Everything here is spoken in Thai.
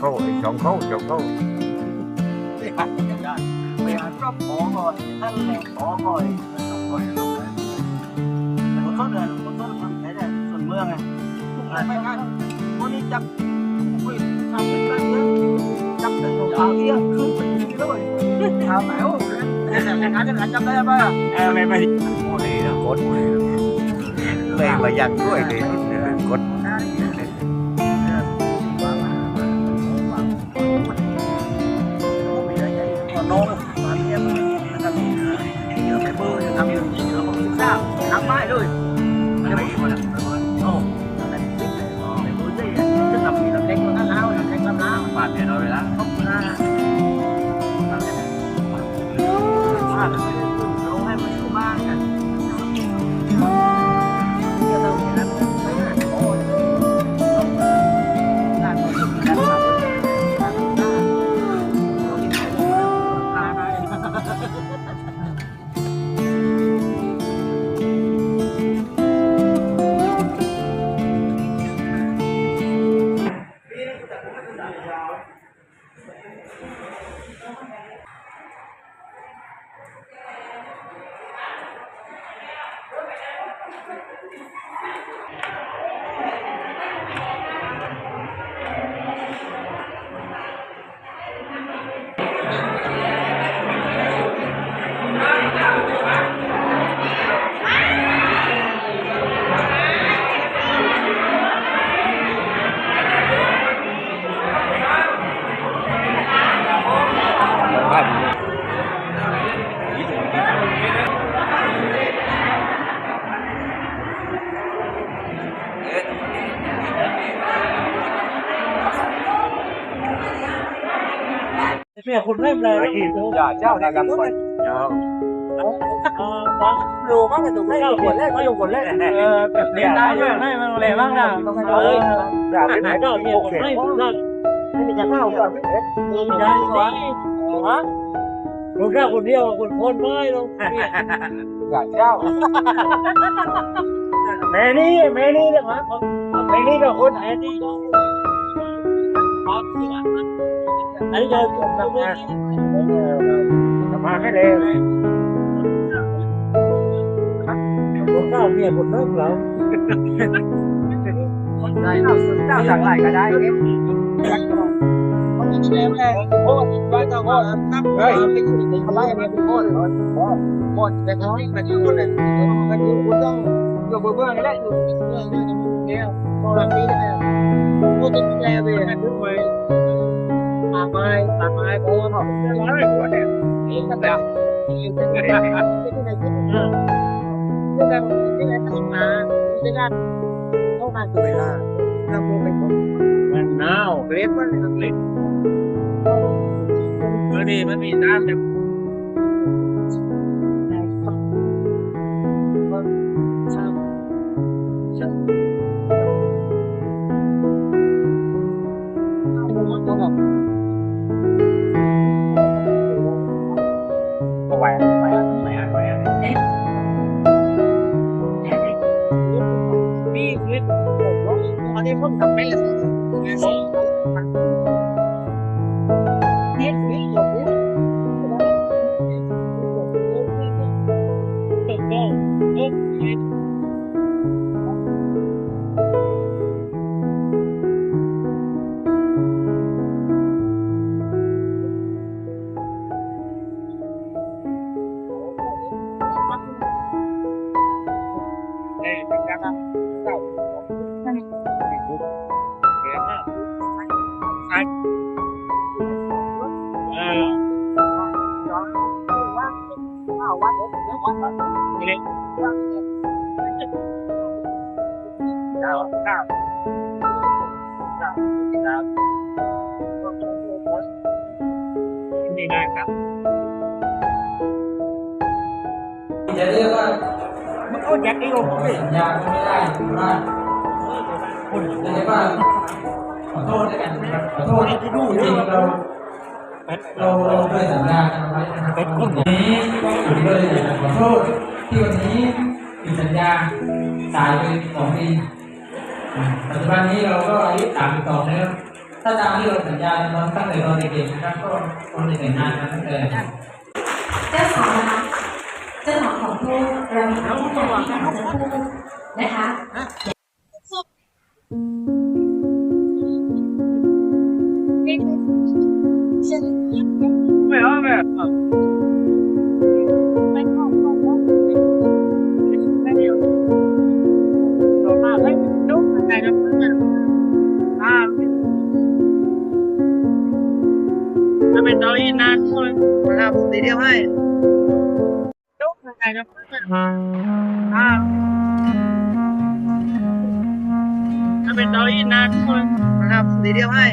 เลยเบียร์มันอยู่โรนมาอยู่บ้านอยู่บ้านเปี้ยนเปี้ยนเบียร์มันอยู่โรนมอเบียร์นิดเบี้ยจวนก็ไปดูเว้ยดูเราเอียงแต่คือนี่ร้อนร้องานด้วยมึงอยู่นั่นแหละจมร้อนนั่นแหละเข้าไอ้สองเข้าไม่ขัดกันได้ไปหาครอครัวก่อนนั่นแหละขอก่อนต้องคอยลงไปแต่คนต้นเดือนคนต้นมันไหนเนี่ยส่วนเมืองไงไม่งั้นวันนี้จับคุยทำเป็นตั้งเยอะจับแต่ตัวขาวเยอะขึ้นไปเลยขาวแหมวแต่งานจะงานจำได้ป่ะเออไม่ไม่โมลีนะกดเลยมายันด้วยเลยกด เบียร์คุณไม่เลยอย่าเจ้าในกำคนรูมั้งแต่ถูกได้คนแรกก็อยู่คนแรกเออแบบเลี้ยงได้ด้วยให้มันเลยบ้างนะเอ้ยอย่าเป็นไหนก็มีไม่ไม่ได้ไม่มีจะเข้าก่อนกว่าฮะลูกแค่คนเดียวคนคนไม่ลงอย่าเจ้าแม่นี่แม่นี่เนี่ยครับแม่นี่กับคนแม่นี่อันนี้จะทำงานมาให้เลยคนเก้าเมียคนเลิกแล้วได้เอาสุดเจ้าสั่งไหลก็ได้เอ๊ะเขาจะแชร์แม่โคตรไว้ก็โคตรนับเฮ้ยไม่อยู่ในเขาไล่เนี่ยเป็นโคตรโคตรแต่เขาไม่มาอยู่เนี่ยมาอยู่คุณต้องอยู่เบื้องนี่แหละอยู่เบื้องนี่เนี่ยโคตรนี้เนี่ยโคตรจะแชร์ไปนะทุกคน ปากไม้ปากไม้โอ้เขาเป็นร้อยหัวเนี่ยเองก็แบบอยู่ที่ไหนที่ไหนที่ไหนที่ไหนที่ไหนต้องมาที่ไหนต้องมาเวลาเราไปคนมันหนาวเกรดมันเล็กเมื่อนี้มันมีน้ำเนี่ย ต อ่านี่เลยเก้าเก้าเก้าเก้านี่นะครับจะเรียกว่ามันก็ยักษ์ไอ้โอ้ยยักษ์ไม่ได้นะคุณจะเรียกว่า ขอโทษด้วยกันนะครับขอโทษที่ดูจริงเราเราเราเคยสัญญากันไว้นะครับวันนี้ผมก็เลยอยากจะขอโทษที่วันนี้ผิดสัญญาสายไปสองปีอ่าปัจจุบันนี้เราก็อายุสามสิบสองแล้วถ้าตามที่เราสัญญาตอนตั้งแต่ตอนเด็กๆนะครับก็คนในแต่งงานกันตั้งแต่เจ้าสาวนะคะเจ้าสาวของผู้เรามีทั้งที่อยากจะพูดนะคะับสีเดียวให้ยกยังไงนะอ่าถ้าเป็นดอยนานคนนะครับสีเดียวให้